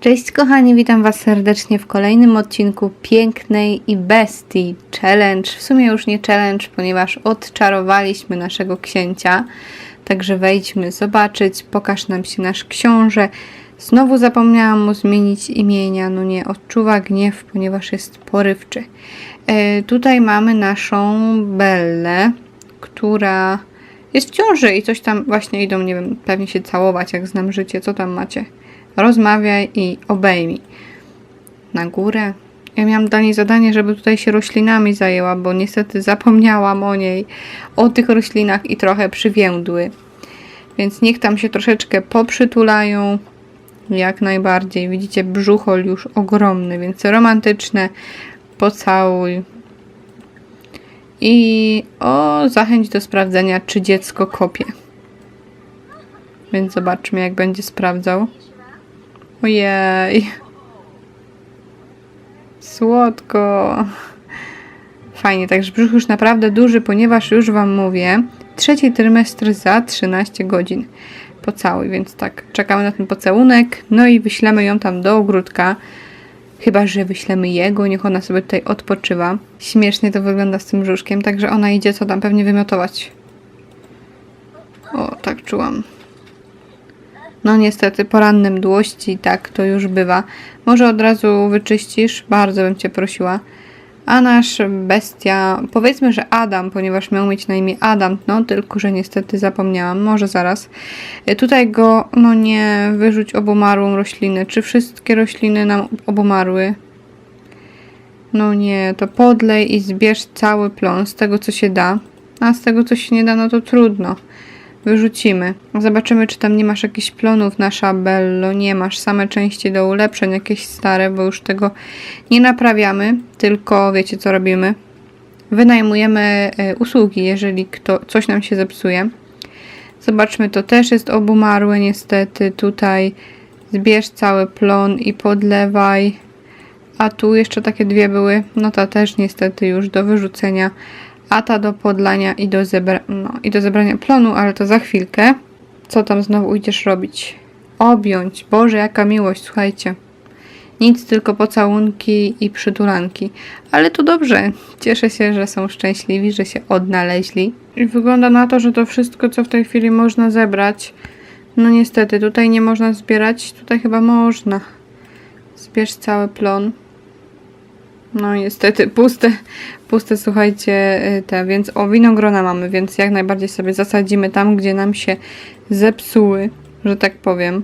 Cześć kochani, witam Was serdecznie w kolejnym odcinku Pięknej i Bestii Challenge. W sumie już nie challenge, ponieważ odczarowaliśmy naszego księcia. Także wejdźmy zobaczyć, pokaż nam się nasz książę. Znowu zapomniałam mu zmienić imienia, no nie, odczuwa gniew, ponieważ jest porywczy. E, tutaj mamy naszą Bellę, która jest w ciąży i coś tam właśnie idą, nie wiem, pewnie się całować, jak znam życie. Co tam macie? Rozmawiaj i obejmij. Na górę. Ja miałam dla niej zadanie, żeby tutaj się roślinami zajęła, bo niestety zapomniałam o niej, o tych roślinach i trochę przywiędły. Więc niech tam się troszeczkę poprzytulają. Jak najbardziej. Widzicie, brzuchol już ogromny, więc romantyczne. Pocałuj. I o, zachęć do sprawdzenia, czy dziecko kopie. Więc zobaczmy, jak będzie sprawdzał. Ojej. Słodko. Fajnie, także brzuch już naprawdę duży, ponieważ już Wam mówię, trzeci trymestr za 13 godzin. Pocałuj, więc tak, czekamy na ten pocałunek, no i wyślemy ją tam do ogródka. Chyba, że wyślemy jego, niech ona sobie tutaj odpoczywa. Śmiesznie to wygląda z tym brzuszkiem, także ona idzie co tam pewnie wymiotować. O, tak czułam. No niestety, poranne mdłości, tak to już bywa. Może od razu wyczyścisz? Bardzo bym Cię prosiła. A nasz bestia, powiedzmy, że Adam, ponieważ miał mieć na imię Adam, no tylko, że niestety zapomniałam, może zaraz. Y, Tutaj go, no nie, wyrzuć obumarłą roślinę. Czy wszystkie rośliny nam obumarły? No nie, to podlej i zbierz cały plon z tego, co się da. A z tego, co się nie da, no to trudno. Wyrzucimy. Zobaczymy, czy tam nie masz jakichś plonów, nasza Bello. Nie masz. Same części do ulepszeń, jakieś stare, bo już tego nie naprawiamy. Tylko wiecie, co robimy? Wynajmujemy e, usługi, jeżeli kto, coś nam się zepsuje. Zobaczmy, to też jest obumarłe niestety. Tutaj zbierz cały plon i podlewaj. A tu jeszcze takie dwie były. No ta też niestety już do wyrzucenia a ta do podlania i do, zebra no, i do zebrania plonu, ale to za chwilkę. Co tam znowu idziesz robić? Objąć. Boże, jaka miłość, słuchajcie. Nic, tylko pocałunki i przytulanki. Ale to dobrze. Cieszę się, że są szczęśliwi, że się odnaleźli. I wygląda na to, że to wszystko, co w tej chwili można zebrać. No niestety, tutaj nie można zbierać. Tutaj chyba można. Zbierz cały plon. No niestety puste, puste słuchajcie y, te, więc o winogrona mamy, więc jak najbardziej sobie zasadzimy tam, gdzie nam się zepsuły, że tak powiem.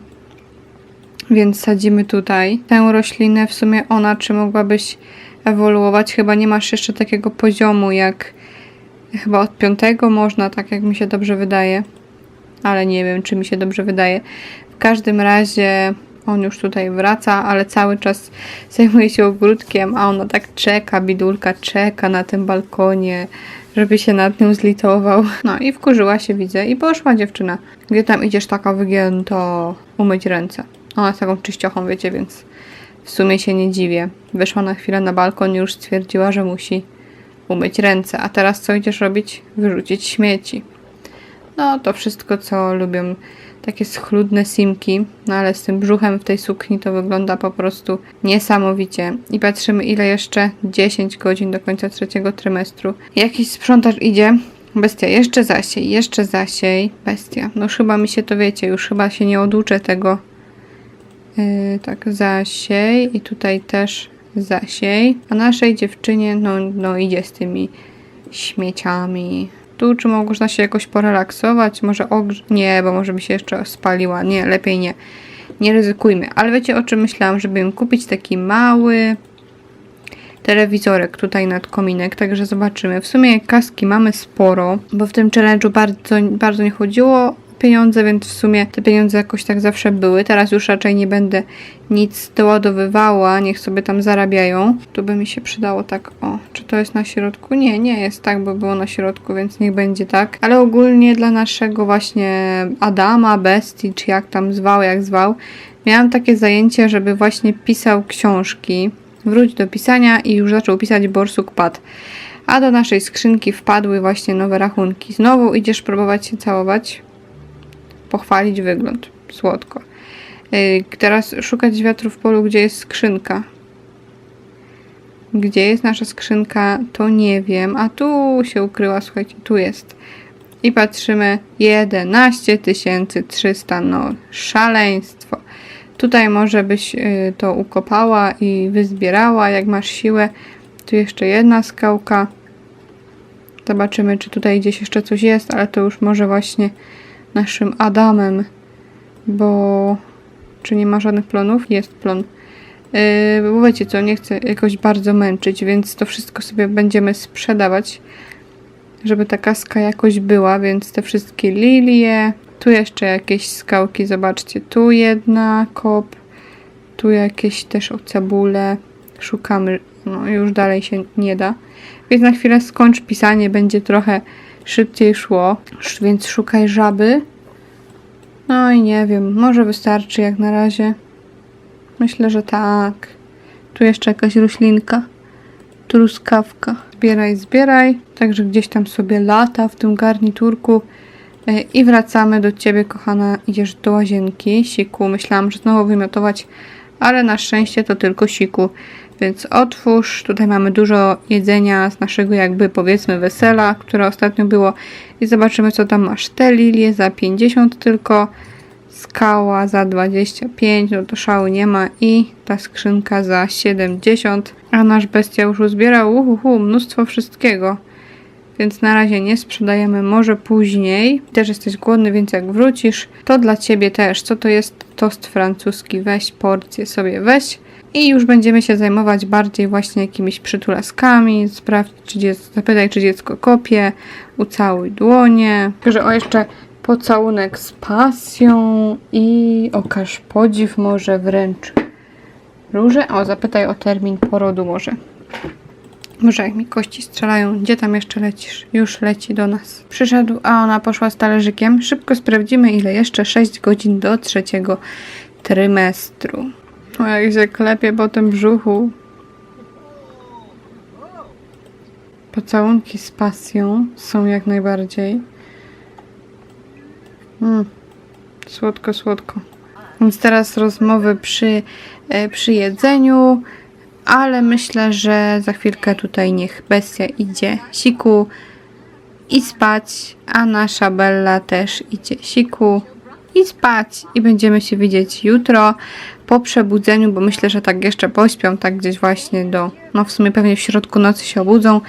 Więc sadzimy tutaj tę roślinę. W sumie ona, czy mogłabyś ewoluować? Chyba nie masz jeszcze takiego poziomu jak chyba od piątego można, tak jak mi się dobrze wydaje. Ale nie wiem, czy mi się dobrze wydaje. W każdym razie on już tutaj wraca, ale cały czas zajmuje się ogródkiem, a ona tak czeka, bidulka czeka na tym balkonie, żeby się nad nią zlitował. No i wkurzyła się, widzę, i poszła dziewczyna. Gdzie tam idziesz taka wygięto umyć ręce? Ona jest taką czyściochą, wiecie, więc w sumie się nie dziwię. Wyszła na chwilę na balkon i już stwierdziła, że musi umyć ręce. A teraz co idziesz robić? Wyrzucić śmieci. No to wszystko, co lubią takie schludne simki, no ale z tym brzuchem w tej sukni to wygląda po prostu niesamowicie. I patrzymy ile jeszcze 10 godzin do końca trzeciego trymestru. Jakiś sprzątacz idzie. Bestia, jeszcze zasiej, jeszcze zasiej. Bestia, no już chyba mi się to wiecie, już chyba się nie oduczę tego. Yy, tak, zasiej i tutaj też zasiej. A naszej dziewczynie, no, no idzie z tymi śmieciami. Czy można się jakoś porelaksować? Może. Nie, bo może by się jeszcze spaliła. Nie, lepiej nie. Nie ryzykujmy. Ale wiecie, o czym myślałam? Żeby im kupić taki mały telewizorek tutaj nad kominek, także zobaczymy. W sumie kaski mamy sporo, bo w tym challenge'u bardzo, bardzo nie chodziło pieniądze, więc w sumie te pieniądze jakoś tak zawsze były. Teraz już raczej nie będę nic doładowywała, niech sobie tam zarabiają. Tu by mi się przydało tak, o, czy to jest na środku? Nie, nie jest tak, bo było na środku, więc niech będzie tak. Ale ogólnie dla naszego właśnie Adama, Bestii, czy jak tam zwał, jak zwał, miałam takie zajęcie, żeby właśnie pisał książki. Wróć do pisania i już zaczął pisać Borsuk Pad. A do naszej skrzynki wpadły właśnie nowe rachunki. Znowu idziesz próbować się całować? Pochwalić wygląd. Słodko. Yy, teraz szukać wiatru w polu, gdzie jest skrzynka. Gdzie jest nasza skrzynka, to nie wiem. A tu się ukryła, słuchajcie, tu jest. I patrzymy 11 300, no szaleństwo. Tutaj może byś y, to ukopała i wyzbierała, jak masz siłę. Tu jeszcze jedna skałka. Zobaczymy, czy tutaj gdzieś jeszcze coś jest, ale to już może właśnie naszym Adamem, bo czy nie ma żadnych plonów? Jest plon. Yy, bo wiecie co, nie chcę jakoś bardzo męczyć, więc to wszystko sobie będziemy sprzedawać, żeby ta kaska jakoś była, więc te wszystkie lilie, tu jeszcze jakieś skałki, zobaczcie, tu jedna kop, tu jakieś też o cebulę, szukamy, no już dalej się nie da, więc na chwilę skończ pisanie, będzie trochę szybciej szło, więc szukaj żaby, no i nie wiem, może wystarczy jak na razie. Myślę, że tak. Tu jeszcze jakaś roślinka. Truskawka. Zbieraj, zbieraj. Także gdzieś tam sobie lata w tym garniturku. E, I wracamy do ciebie, kochana. Idziesz do łazienki. Siku. Myślałam, że znowu wymiotować, ale na szczęście to tylko siku. Więc otwórz. Tutaj mamy dużo jedzenia z naszego jakby powiedzmy wesela, które ostatnio było. I zobaczymy co tam masz. Te lilie za 50 tylko. Skała za 25, no to szału nie ma i ta skrzynka za 70, a nasz bestia już uzbierał uhuhu, mnóstwo wszystkiego. Więc na razie nie sprzedajemy, może później. Też jesteś głodny, więc jak wrócisz, to dla ciebie też. Co to jest tost francuski? Weź porcję sobie, weź. I już będziemy się zajmować bardziej właśnie jakimiś przytulaskami. Sprawdź, czy dziecko, zapytaj, czy dziecko kopie, ucałuj dłonie. Że o jeszcze pocałunek z pasją i okaż podziw może wręcz róże. O, zapytaj o termin porodu może. Może jak mi kości strzelają, gdzie tam jeszcze lecisz? Już leci do nas. Przyszedł, a ona poszła z talerzykiem. Szybko sprawdzimy, ile jeszcze 6 godzin do trzeciego trymestru. O, jak się klepie po tym brzuchu. Pocałunki z pasją są jak najbardziej. Mm, słodko, słodko. Więc teraz rozmowy przy, e, przy jedzeniu, ale myślę, że za chwilkę tutaj niech bestia idzie siku i spać, a nasza Bella też idzie siku i spać. I będziemy się widzieć jutro po przebudzeniu, bo myślę, że tak jeszcze pośpią, tak gdzieś właśnie do, no w sumie pewnie w środku nocy się obudzą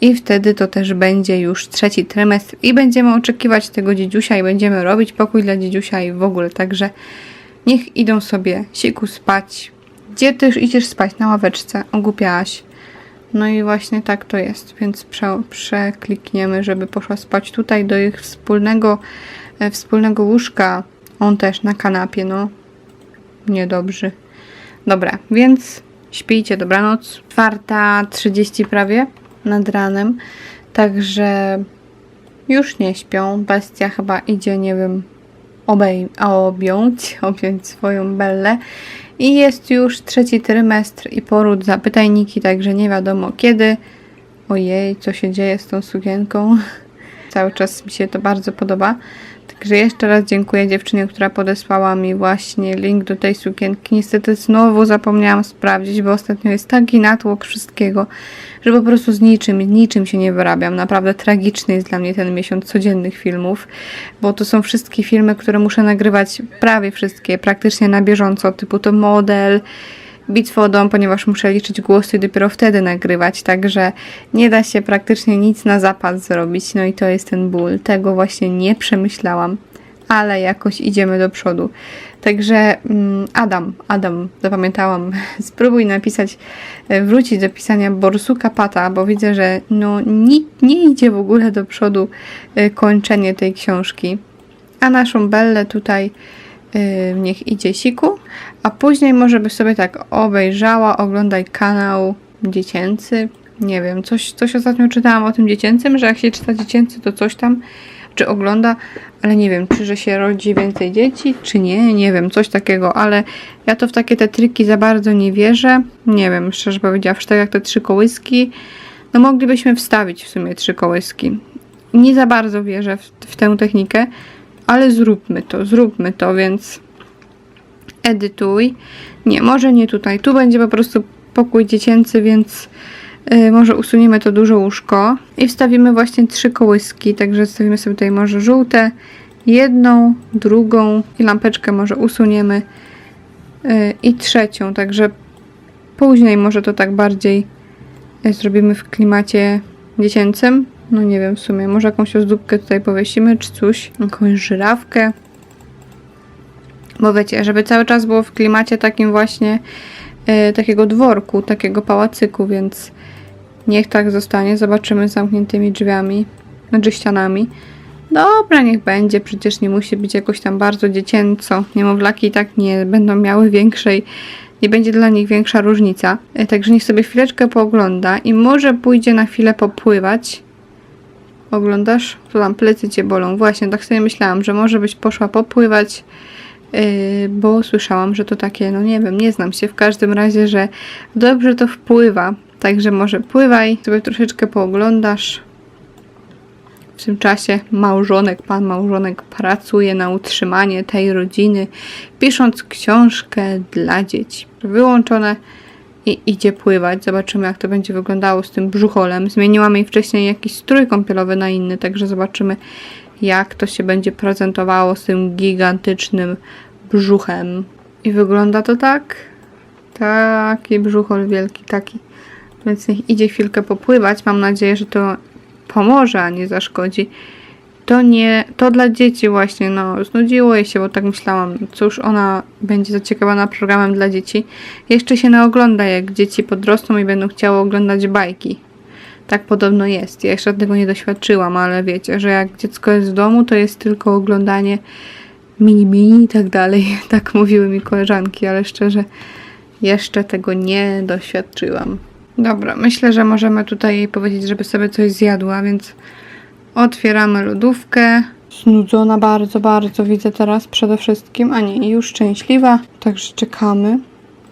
i wtedy to też będzie już trzeci trymestr i będziemy oczekiwać tego dziedziusia i będziemy robić pokój dla dziedziusia i w ogóle, także niech idą sobie siku spać. Gdzie też idziesz spać? Na ławeczce, ogłupiałaś. No i właśnie tak to jest, więc prze, przeklikniemy, żeby poszła spać tutaj do ich wspólnego, wspólnego łóżka. On też na kanapie, no. Niedobrzy. Dobra, więc śpijcie, dobranoc. Czwarta trzydzieści prawie nad ranem, także już nie śpią. Bestia chyba idzie, nie wiem, obej objąć, objąć swoją Bellę. I jest już trzeci trymestr i poród zapytajniki, także nie wiadomo kiedy. Ojej, co się dzieje z tą sukienką? Cały czas mi się to bardzo podoba. Także jeszcze raz dziękuję dziewczynie, która podesłała mi właśnie link do tej sukienki. Niestety znowu zapomniałam sprawdzić, bo ostatnio jest taki natłok wszystkiego, że po prostu z niczym, niczym się nie wyrabiam. Naprawdę tragiczny jest dla mnie ten miesiąc codziennych filmów, bo to są wszystkie filmy, które muszę nagrywać prawie wszystkie, praktycznie na bieżąco, typu to model, bić wodą, ponieważ muszę liczyć głosy i dopiero wtedy nagrywać, także nie da się praktycznie nic na zapas zrobić, no i to jest ten ból. Tego właśnie nie przemyślałam, ale jakoś idziemy do przodu. Także mm, Adam, Adam, zapamiętałam, spróbuj napisać, e, wrócić do pisania Borsuka Pata, bo widzę, że no nie, nie idzie w ogóle do przodu e, kończenie tej książki. A naszą Bellę tutaj niech idzie siku, a później może by sobie tak obejrzała, oglądaj kanał dziecięcy. Nie wiem, coś, coś ostatnio czytałam o tym dziecięcym, że jak się czyta dziecięcy, to coś tam, czy ogląda, ale nie wiem, czy że się rodzi więcej dzieci, czy nie, nie wiem, coś takiego, ale ja to w takie te triki za bardzo nie wierzę. Nie wiem, szczerze powiedziawszy, tak jak te trzy kołyski, no moglibyśmy wstawić w sumie trzy kołyski. Nie za bardzo wierzę w, w tę technikę, ale zróbmy to, zróbmy to, więc edytuj. Nie, może nie tutaj. Tu będzie po prostu pokój dziecięcy, więc y, może usuniemy to duże łóżko i wstawimy właśnie trzy kołyski, także wstawimy sobie tutaj może żółte, jedną, drugą i lampeczkę może usuniemy y, i trzecią, także później może to tak bardziej y, zrobimy w klimacie dziecięcym. No nie wiem w sumie, może jakąś ozdóbkę tutaj powiesimy, czy coś, jakąś żyrawkę. Bo wiecie, żeby cały czas było w klimacie takim właśnie e, takiego dworku, takiego pałacyku, więc niech tak zostanie. Zobaczymy z zamkniętymi drzwiami, znaczy ścianami. Dobra, niech będzie, przecież nie musi być jakoś tam bardzo dziecięco. Niemowlaki i tak nie będą miały większej, nie będzie dla nich większa różnica. E, Także niech sobie chwileczkę poogląda i może pójdzie na chwilę popływać. Oglądasz? To tam plecy cię bolą. Właśnie, tak sobie myślałam, że może byś poszła popływać, yy, bo słyszałam, że to takie, no nie wiem, nie znam się. W każdym razie, że dobrze to wpływa. Także może pływaj, sobie troszeczkę pooglądasz. W tym czasie małżonek, pan małżonek pracuje na utrzymanie tej rodziny, pisząc książkę dla dzieci. Wyłączone i idzie pływać. Zobaczymy, jak to będzie wyglądało z tym brzucholem. Zmieniłam jej wcześniej jakiś strój kąpielowy na inny, także zobaczymy, jak to się będzie prezentowało z tym gigantycznym brzuchem. I wygląda to tak. Taki brzuchol wielki, taki. Więc niech idzie chwilkę popływać. Mam nadzieję, że to pomoże, a nie zaszkodzi. To nie, to dla dzieci właśnie, no, znudziło jej się, bo tak myślałam, cóż, ona będzie zaciekawiona programem dla dzieci. Jeszcze się naogląda, jak dzieci podrosną i będą chciały oglądać bajki. Tak podobno jest. Ja jeszcze tego nie doświadczyłam, ale wiecie, że jak dziecko jest w domu, to jest tylko oglądanie mini mini i tak dalej. Tak mówiły mi koleżanki, ale szczerze, jeszcze tego nie doświadczyłam. Dobra, myślę, że możemy tutaj jej powiedzieć, żeby sobie coś zjadła, więc Otwieramy lodówkę. Znudzona bardzo, bardzo widzę teraz przede wszystkim, a nie, już szczęśliwa. Także czekamy.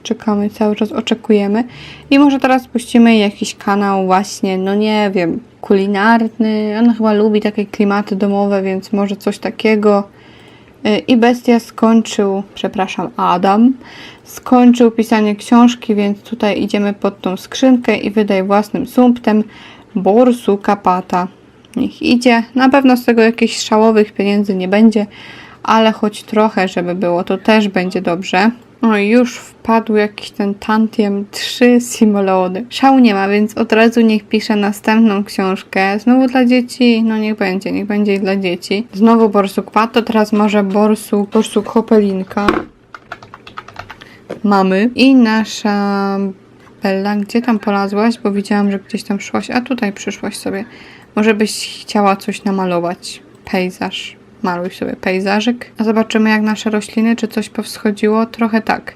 Czekamy, cały czas oczekujemy. I może teraz puścimy jakiś kanał właśnie, no nie wiem, kulinarny. Ona chyba lubi takie klimaty domowe, więc może coś takiego. Y, I Bestia skończył, przepraszam, Adam skończył pisanie książki, więc tutaj idziemy pod tą skrzynkę i wydaj własnym sumptem Borsu Kapata. Niech idzie. Na pewno z tego jakichś szałowych pieniędzy nie będzie, ale choć trochę, żeby było, to też będzie dobrze. O, już wpadł jakiś ten tantiem 3 simulody. Szału nie ma, więc od razu niech pisze następną książkę. Znowu dla dzieci? No niech będzie, niech będzie i dla dzieci. Znowu borsuk pato, teraz może borsuk, borsuk hopelinka. Mamy. I nasza Bella, gdzie tam polazłaś? Bo widziałam, że gdzieś tam szłaś, a tutaj przyszłaś sobie. Może byś chciała coś namalować. Pejzaż. Maluj sobie pejzażyk. A zobaczymy jak nasze rośliny, czy coś powschodziło. Trochę tak.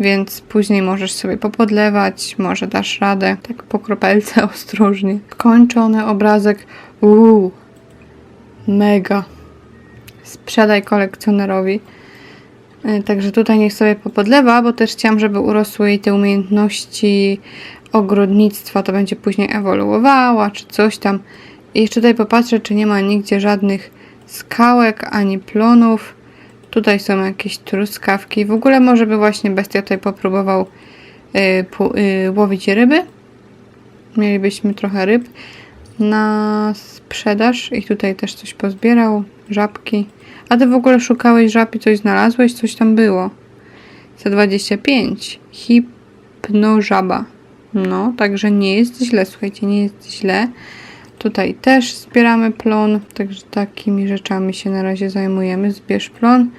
Więc później możesz sobie popodlewać, może dasz radę. Tak po kropelce ostrożnie. Kończony obrazek. Uuu. Mega. Sprzedaj kolekcjonerowi. Y, Także tutaj niech sobie popodlewa, bo też chciałam, żeby urosły jej te umiejętności ogrodnictwa, to będzie później ewoluowała, czy coś tam. I jeszcze tutaj popatrzę, czy nie ma nigdzie żadnych skałek ani plonów. Tutaj są jakieś truskawki. W ogóle może by właśnie bestia tutaj popróbował y, y, łowić ryby. Mielibyśmy trochę ryb na sprzedaż i tutaj też coś pozbierał. Żabki. A ty w ogóle szukałeś żab i coś znalazłeś? Coś tam było. Za 25. Hipnożaba. No, także nie jest źle, słuchajcie, nie jest źle. Tutaj też zbieramy plon, także takimi rzeczami się na razie zajmujemy. Zbierz plon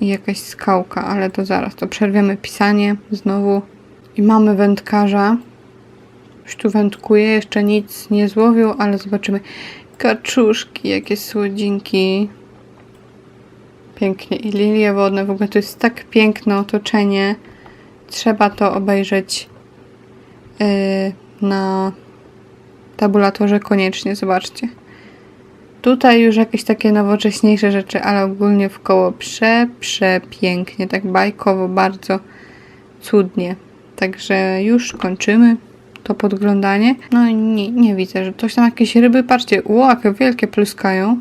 i jakaś skałka, ale to zaraz, to przerwiemy pisanie znowu. I mamy wędkarza. Już tu wędkuje, jeszcze nic nie złowił, ale zobaczymy. Kaczuszki, jakie słodzinki. Pięknie. I lilie wodne, w ogóle to jest tak piękne otoczenie. Trzeba to obejrzeć na tabulatorze koniecznie, zobaczcie. Tutaj już jakieś takie nowocześniejsze rzeczy, ale ogólnie w koło prze, przepięknie, tak bajkowo, bardzo cudnie. Także już kończymy to podglądanie. No i nie, nie widzę, że coś tam jakieś ryby, patrzcie, ło, jakie wielkie pluskają.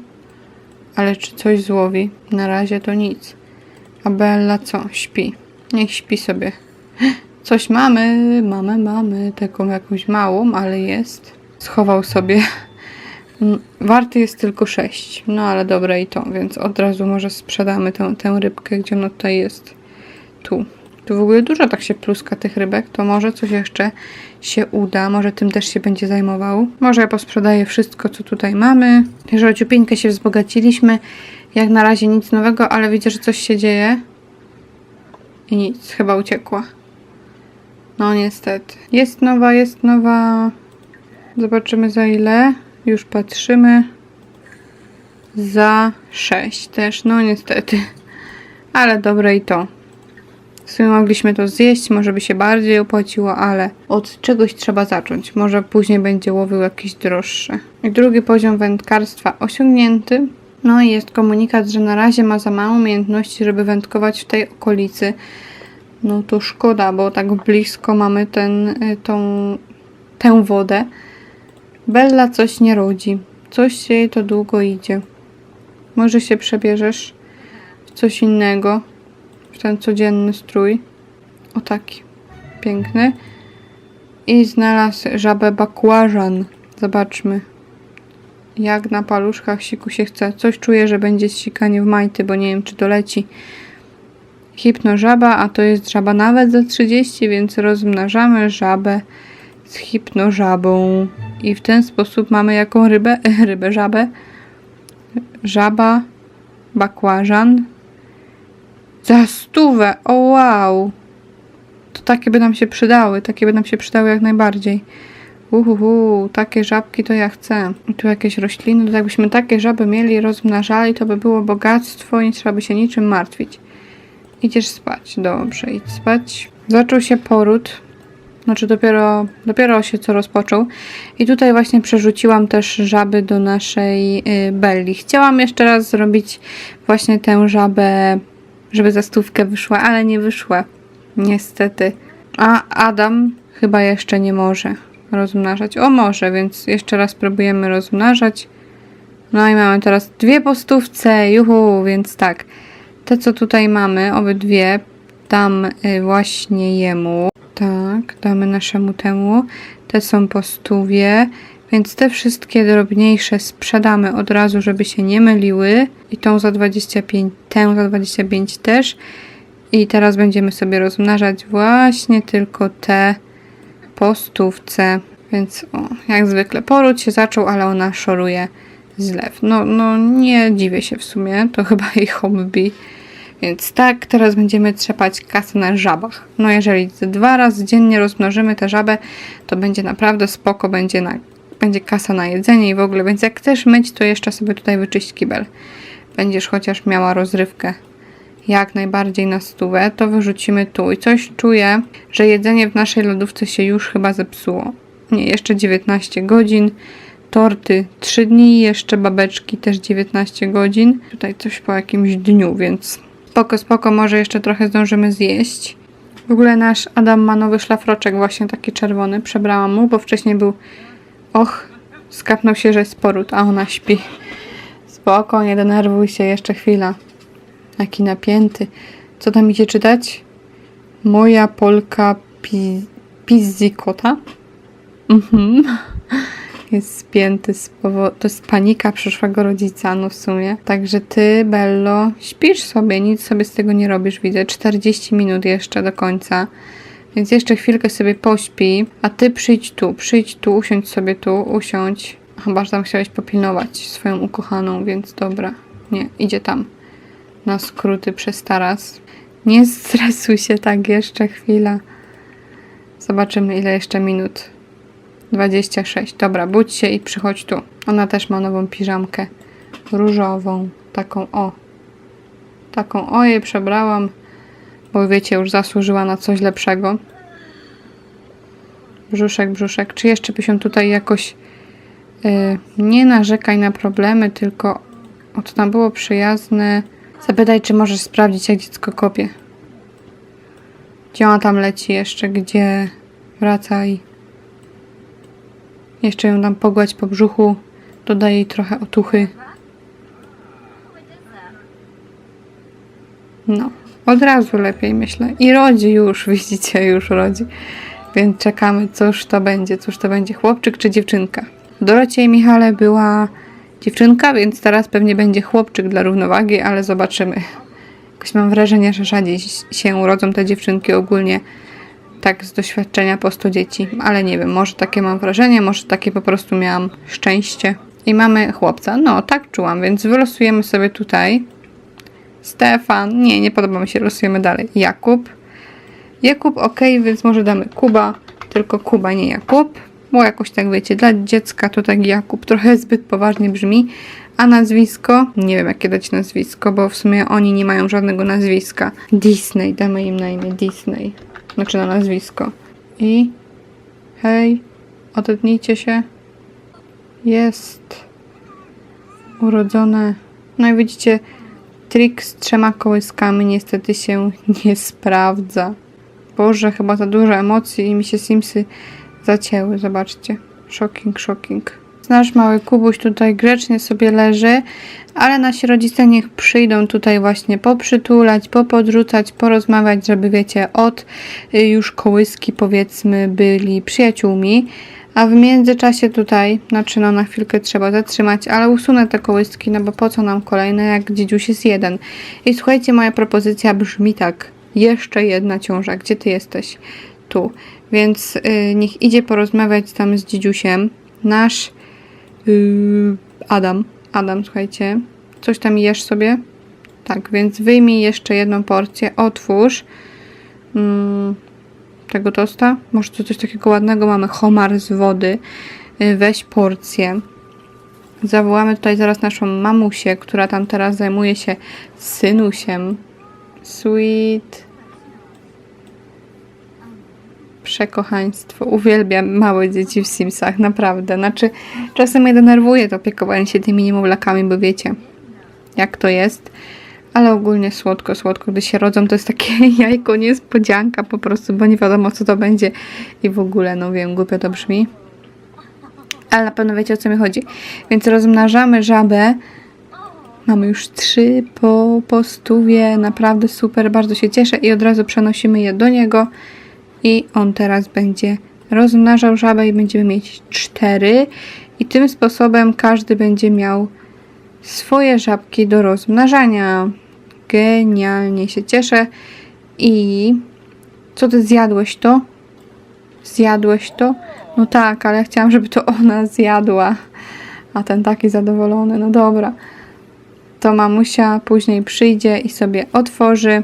Ale czy coś złowi? Na razie to nic. A Bella co? Śpi. Niech śpi sobie. Coś mamy, mamy, mamy. Taką jakąś małą, ale jest. Schował sobie. Mm, Warty jest tylko 6. No ale dobra i to, więc od razu może sprzedamy tę, tę rybkę, gdzie ona tutaj jest. Tu. Tu w ogóle dużo tak się pluska tych rybek, to może coś jeszcze się uda, może tym też się będzie zajmował. Może ja posprzedaję wszystko, co tutaj mamy. Że o się wzbogaciliśmy. Jak na razie nic nowego, ale widzę, że coś się dzieje. I nic, chyba uciekła. No niestety. Jest nowa, jest nowa. Zobaczymy za ile. Już patrzymy. Za 6 też, no niestety. Ale dobre i to. W sumie mogliśmy to zjeść, może by się bardziej opłaciło, ale od czegoś trzeba zacząć. Może później będzie łowił jakieś droższe. I drugi poziom wędkarstwa osiągnięty. No i jest komunikat, że na razie ma za mało umiejętności, żeby wędkować w tej okolicy. No to szkoda, bo tak blisko mamy ten, y, tą, tę wodę. Bella coś nie rodzi. Coś się jej to długo idzie. Może się przebierzesz w coś innego. W ten codzienny strój. O taki. Piękny. I znalazł żabę bakłażan. Zobaczmy. Jak na paluszkach siku się chce. Coś czuję, że będzie sikanie w majty, bo nie wiem, czy doleci. Hipnożaba, a to jest żaba nawet za 30, więc rozmnażamy żabę z hipnożabą. I w ten sposób mamy jaką rybę? Rybę, żabę. Żaba, bakłażan. Za stówę! O wow! To takie by nam się przydały. Takie by nam się przydały jak najbardziej. Uhuhu, takie żabki to ja chcę. I tu jakieś rośliny. To jakbyśmy takie żaby mieli i rozmnażali, to by było bogactwo. Nie trzeba by się niczym martwić. Idziesz spać. Dobrze, idź spać. Zaczął się poród. Znaczy dopiero, dopiero się co rozpoczął. I tutaj właśnie przerzuciłam też żaby do naszej y, Belli. Chciałam jeszcze raz zrobić właśnie tę żabę, żeby za stówkę wyszła, ale nie wyszła. Niestety. A Adam chyba jeszcze nie może rozmnażać. O, może, więc jeszcze raz próbujemy rozmnażać. No i mamy teraz dwie postówce, juhu, więc tak. Te, co tutaj mamy, obydwie, dam y, właśnie jemu. Tak, damy naszemu temu. Te są po stówie, więc te wszystkie drobniejsze sprzedamy od razu, żeby się nie myliły. I tą za 25, tę za 25 też. I teraz będziemy sobie rozmnażać właśnie tylko te po stówce. Więc o, jak zwykle poród się zaczął, ale ona szoruje zlew. No, no nie dziwię się w sumie, to chyba jej hobby. Więc tak, teraz będziemy trzepać kasę na żabach. No jeżeli dwa razy dziennie rozmnożymy tę żabę, to będzie naprawdę spoko, będzie, na, będzie kasa na jedzenie i w ogóle. Więc jak chcesz myć, to jeszcze sobie tutaj wyczyść kibel. Będziesz chociaż miała rozrywkę jak najbardziej na stówę, to wyrzucimy tu. I coś czuję, że jedzenie w naszej lodówce się już chyba zepsuło. Nie, jeszcze 19 godzin. Torty 3 dni, jeszcze babeczki też 19 godzin. Tutaj coś po jakimś dniu, więc spoko, spoko, może jeszcze trochę zdążymy zjeść. W ogóle nasz Adam ma nowy szlafroczek, właśnie taki czerwony. Przebrałam mu, bo wcześniej był. Och, skapnął się, że jest poród, a ona śpi. Spoko, nie denerwuj się, jeszcze chwila. Jaki napięty. Co tam idzie czytać? Moja Polka pi Pizzikota. Mhm. Jest spięty z powodu... To jest panika przyszłego rodzica, no w sumie. Także ty, Bello, śpisz sobie, nic sobie z tego nie robisz, widzę. 40 minut jeszcze do końca. Więc jeszcze chwilkę sobie pośpi, a ty przyjdź tu, przyjdź tu, usiądź sobie tu, usiądź. Chyba, że tam chciałeś popilnować swoją ukochaną, więc dobra. Nie, idzie tam na skróty przez taras. Nie stresuj się tak jeszcze chwila. Zobaczymy ile jeszcze minut. 26. Dobra, budź się i przychodź tu. Ona też ma nową piżamkę. Różową. Taką o. Taką o jej przebrałam. Bo wiecie, już zasłużyła na coś lepszego. Brzuszek, brzuszek. Czy jeszcze by się tutaj jakoś yy, nie narzekaj na problemy, tylko o to tam było przyjazne. Zapytaj, czy możesz sprawdzić, jak dziecko kopie. Gdzie ona tam leci jeszcze, gdzie wraca i jeszcze ją tam pogładź po brzuchu. Dodaj jej trochę otuchy. No, Od razu lepiej myślę. I rodzi już, widzicie, już rodzi. Więc czekamy, cóż to będzie, cóż to będzie, chłopczyk czy dziewczynka. Dorocie i Michale była dziewczynka, więc teraz pewnie będzie chłopczyk dla równowagi, ale zobaczymy. Jakoś mam wrażenie, że rzadziej się urodzą te dziewczynki ogólnie tak z doświadczenia po 100 dzieci, ale nie wiem, może takie mam wrażenie, może takie po prostu miałam szczęście. I mamy chłopca, no tak czułam, więc wylosujemy sobie tutaj Stefan, nie, nie podoba mi się, losujemy dalej. Jakub. Jakub ok, więc może damy Kuba, tylko Kuba, nie Jakub. Bo jakoś tak wiecie, dla dziecka to tak Jakub trochę zbyt poważnie brzmi. A nazwisko? Nie wiem jakie dać nazwisko, bo w sumie oni nie mają żadnego nazwiska. Disney, damy im na imię Disney. Znaczy na nazwisko. I hej, odetnijcie się. Jest urodzone. No i widzicie, trik z trzema kołyskami niestety się nie sprawdza. Boże, chyba za dużo emocji i mi się Simsy zacięły. Zobaczcie. Shocking, shocking. Nasz mały Kubuś tutaj grzecznie sobie leży, ale nasi rodzice niech przyjdą tutaj właśnie poprzytulać, popodrzucać, porozmawiać, żeby wiecie, od y, już kołyski powiedzmy byli przyjaciółmi. A w międzyczasie tutaj, znaczy no na chwilkę trzeba zatrzymać, ale usunę te kołyski, no bo po co nam kolejne, jak dziedziuś jest jeden. I słuchajcie, moja propozycja brzmi tak. Jeszcze jedna ciąża. Gdzie ty jesteś? Tu. Więc y, niech idzie porozmawiać tam z dziedziusiem. Nasz Adam. Adam, słuchajcie. Coś tam jesz sobie? Tak, więc wyjmij jeszcze jedną porcję, otwórz mm, tego tosta. Może tu coś takiego ładnego mamy. Homar z wody. Y, weź porcję. Zawołamy tutaj zaraz naszą mamusię, która tam teraz zajmuje się synusiem. Sweet. Przekochaństwo. Uwielbiam małe dzieci w Simsach, naprawdę. Znaczy, czasem mnie denerwuje to opiekowanie się tymi niemowlakami, bo wiecie, jak to jest. Ale ogólnie słodko, słodko, gdy się rodzą, to jest takie jajko niespodzianka po prostu, bo nie wiadomo co to będzie i w ogóle, no wiem, głupio to brzmi. Ale na pewno wiecie o co mi chodzi. Więc rozmnażamy żabę. Mamy już trzy po, po stówie, naprawdę super, bardzo się cieszę i od razu przenosimy je do niego i on teraz będzie rozmnażał żabę i będziemy mieć cztery i tym sposobem każdy będzie miał swoje żabki do rozmnażania. Genialnie się cieszę i co ty zjadłeś to? Zjadłeś to? No tak, ale chciałam, żeby to ona zjadła. A ten taki zadowolony, no dobra. To mamusia później przyjdzie i sobie otworzy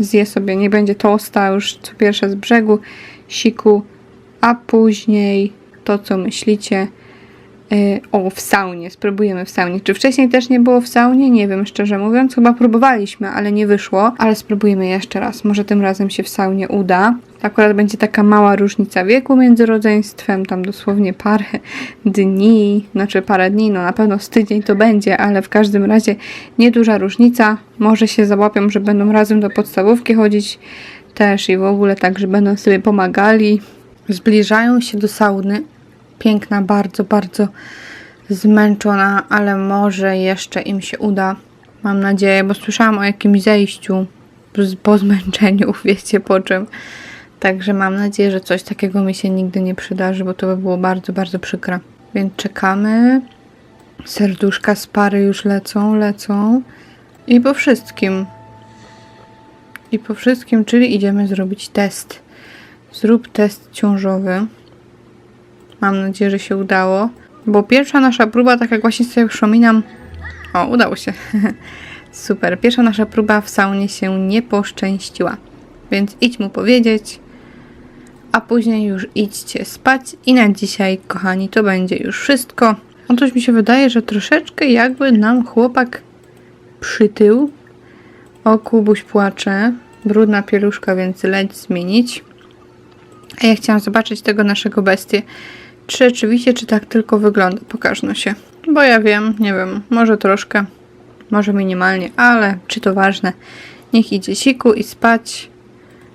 zje sobie, nie będzie tosta już co pierwsze z brzegu, siku, a później to, co myślicie. Yy, o, w saunie, spróbujemy w saunie. Czy wcześniej też nie było w saunie? Nie wiem, szczerze mówiąc. Chyba próbowaliśmy, ale nie wyszło. Ale spróbujemy jeszcze raz. Może tym razem się w saunie uda. Akurat będzie taka mała różnica wieku między rodzeństwem, tam dosłownie parę dni, znaczy parę dni, no na pewno z tydzień to będzie, ale w każdym razie nieduża różnica. Może się załapią, że będą razem do podstawówki chodzić też i w ogóle tak, że będą sobie pomagali. Zbliżają się do sauny. Piękna, bardzo, bardzo zmęczona, ale może jeszcze im się uda. Mam nadzieję, bo słyszałam o jakimś zejściu po zmęczeniu, wiecie po czym. Także mam nadzieję, że coś takiego mi się nigdy nie przydarzy, bo to by było bardzo, bardzo przykre. Więc czekamy. Serduszka z pary już lecą, lecą. I po wszystkim. I po wszystkim, czyli idziemy zrobić test. Zrób test ciążowy. Mam nadzieję, że się udało. Bo pierwsza nasza próba, tak jak właśnie sobie przypominam. O, udało się. Super. Pierwsza nasza próba w saunie się nie poszczęściła. Więc idź mu powiedzieć, a później już idźcie spać. I na dzisiaj, kochani, to będzie już wszystko. Otóż mi się wydaje, że troszeczkę jakby nam chłopak przytył. O, Kubuś płacze. Brudna pieluszka, więc leć zmienić. A ja chciałam zobaczyć tego naszego bestię. Czy rzeczywiście, czy tak tylko wygląda? Pokażno się. Bo ja wiem, nie wiem, może troszkę, może minimalnie, ale czy to ważne? Niech idzie siku i spać,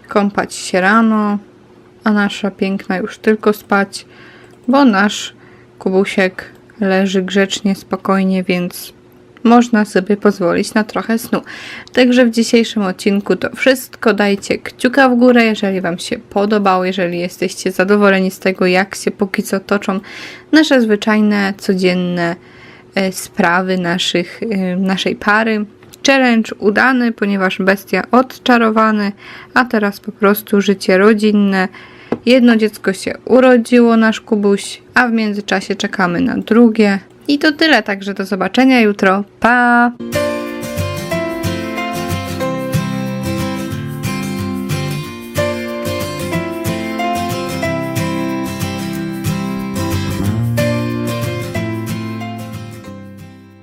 kąpać się rano, a nasza piękna już tylko spać, bo nasz kubusiek leży grzecznie, spokojnie, więc można sobie pozwolić na trochę snu. Także w dzisiejszym odcinku to wszystko. Dajcie kciuka w górę, jeżeli Wam się podobało, jeżeli jesteście zadowoleni z tego, jak się póki co toczą nasze zwyczajne, codzienne e, sprawy naszych, e, naszej pary. Challenge udany, ponieważ bestia odczarowany, a teraz po prostu życie rodzinne. Jedno dziecko się urodziło, nasz Kubuś, a w międzyczasie czekamy na drugie. I to tyle, także do zobaczenia jutro. Pa!